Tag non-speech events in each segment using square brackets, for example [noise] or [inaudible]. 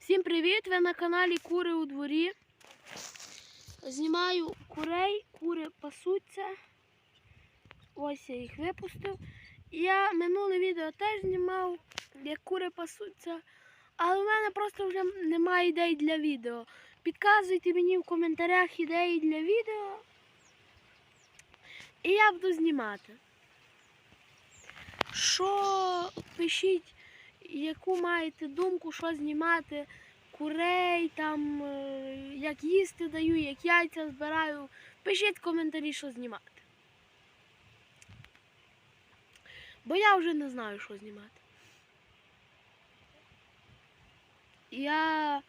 Всім привіт! Ви на каналі Кури у дворі. Знімаю курей, кури пасуться. Ось я їх випустив. Я минуле відео теж знімав, як кури пасуться. Але в мене просто вже немає ідей для відео. Підказуйте мені в коментарях ідеї для відео. І я буду знімати. Що пишіть, яку маєте думку, що знімати курей, там, е, як їсти даю, як яйця збираю. Пишіть коментарі, що знімати. Бо я вже не знаю, що знімати. Я...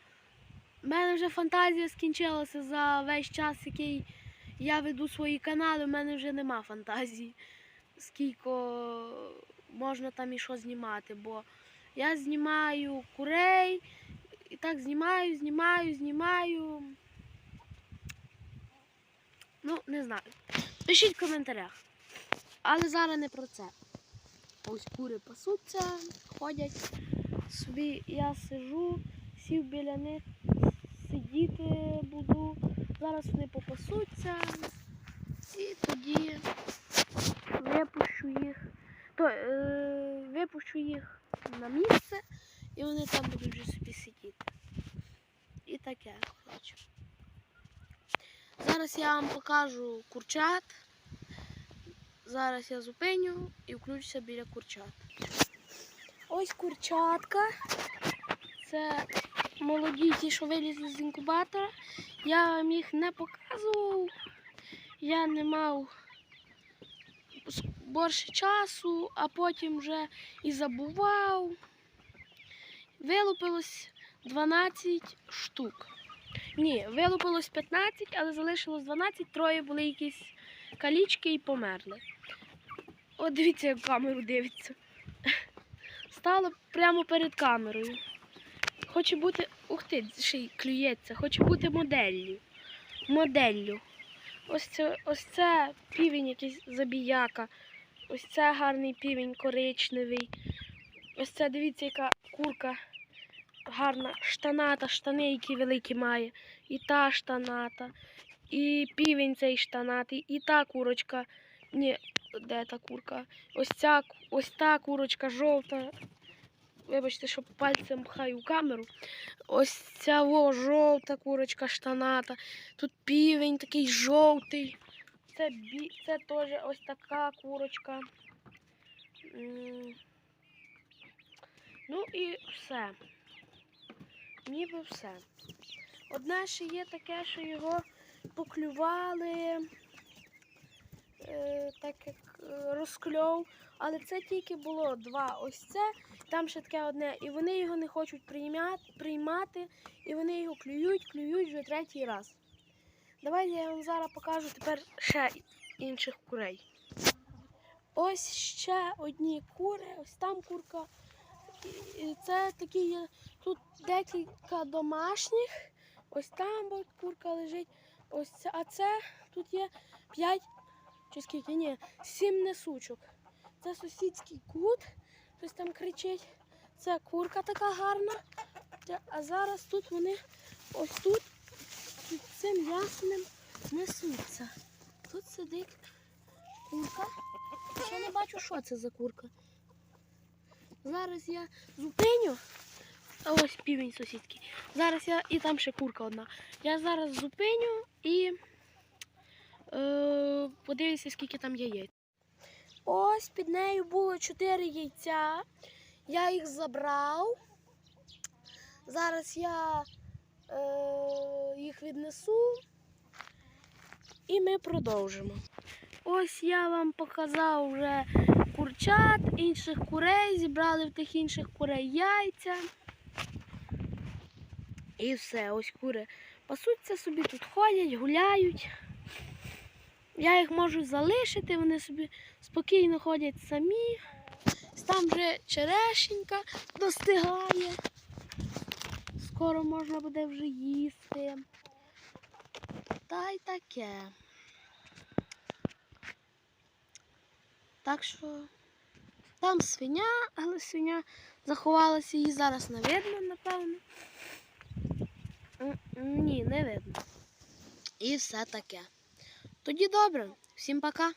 У мене вже фантазія скінчилася за весь час, який я веду свої канали, у мене вже нема фантазії, скільки можна там і що знімати, бо я знімаю курей, і так знімаю, знімаю, знімаю. Ну, не знаю. Пишіть в коментарях. Але зараз не про це. Ось кури пасуться, ходять собі, я сижу, сів біля них, сидіти буду. Зараз вони попасуться і тоді випущу їх, то, е, випущу їх на місце і вони там будуть вже собі сидіти. І таке, коротше. Зараз я вам покажу курчат. Зараз я зупиню і включуся біля курчат. Ось курчатка. Це молоді ті, що вилізли з інкубатора. Я вам їх не показував. Я не мав більше часу, а потім вже і забував. Вилупилось 12 штук. Ні, вилупилось 15, але залишилось 12, троє були якісь калічки і померли. От дивіться, як камеру дивиться. [laughs] Стало прямо перед камерою. Хоче бути. Ух ти, ще й клюється, хоче бути моделлю. Моделлю. Ось це, ось це півень якийсь забіяка. Ось це гарний півень коричневий. Ось це дивіться, яка курка гарна штаната, штани, які великі має. І та штаната, і півень цей штанатий, і та курочка. Ні, де та курка? Ось ця, ось та курочка жовта. Вибачте, що пальцем пхаю в камеру. Ось ця во, жовта курочка штаната. Тут півень такий жовтий. Це, бі... це теж ось така курочка. Ну і все. Ніби все. Одне ще є таке, що його поклювали, е, так як е, розкльов. Але це тільки було два. Ось це, там ще таке одне. І вони його не хочуть приймати, приймати, і вони його клюють, клюють вже третій раз. Давайте я вам зараз покажу тепер ще інших курей. Ось ще одні кури, ось там курка. Це такі є. Тут декілька домашніх. Ось там курка лежить. Ось це, а це тут є 5 чи скільки? Ні, 7 несучок. Це сусідський кут. Хтось там кричить. Це курка така гарна. А зараз тут вони ось тут під цим ясним несуться. Тут сидить курка. Ще не бачу, що це за курка. Зараз я зупиню. А ось півень сусідський. Зараз я і там ще курка одна. Я зараз зупиню і е, подивлюся, скільки там яєць. Ось під нею було чотири яйця. Я їх забрав. Зараз я їх віднесу і ми продовжимо. Ось я вам показав вже курчат, інших курей, зібрали в тих інших курей яйця. І все, ось кури пасуться собі, тут ходять, гуляють. Я їх можу залишити, вони собі спокійно ходять самі. Там вже черешенька достигає. Скоро можна буде вже їсти. Та й таке. Так що там свиня, але свиня заховалася, її зараз не видно, напевно. Ні, не видно. І все таке. Тоді добре. Всім пока.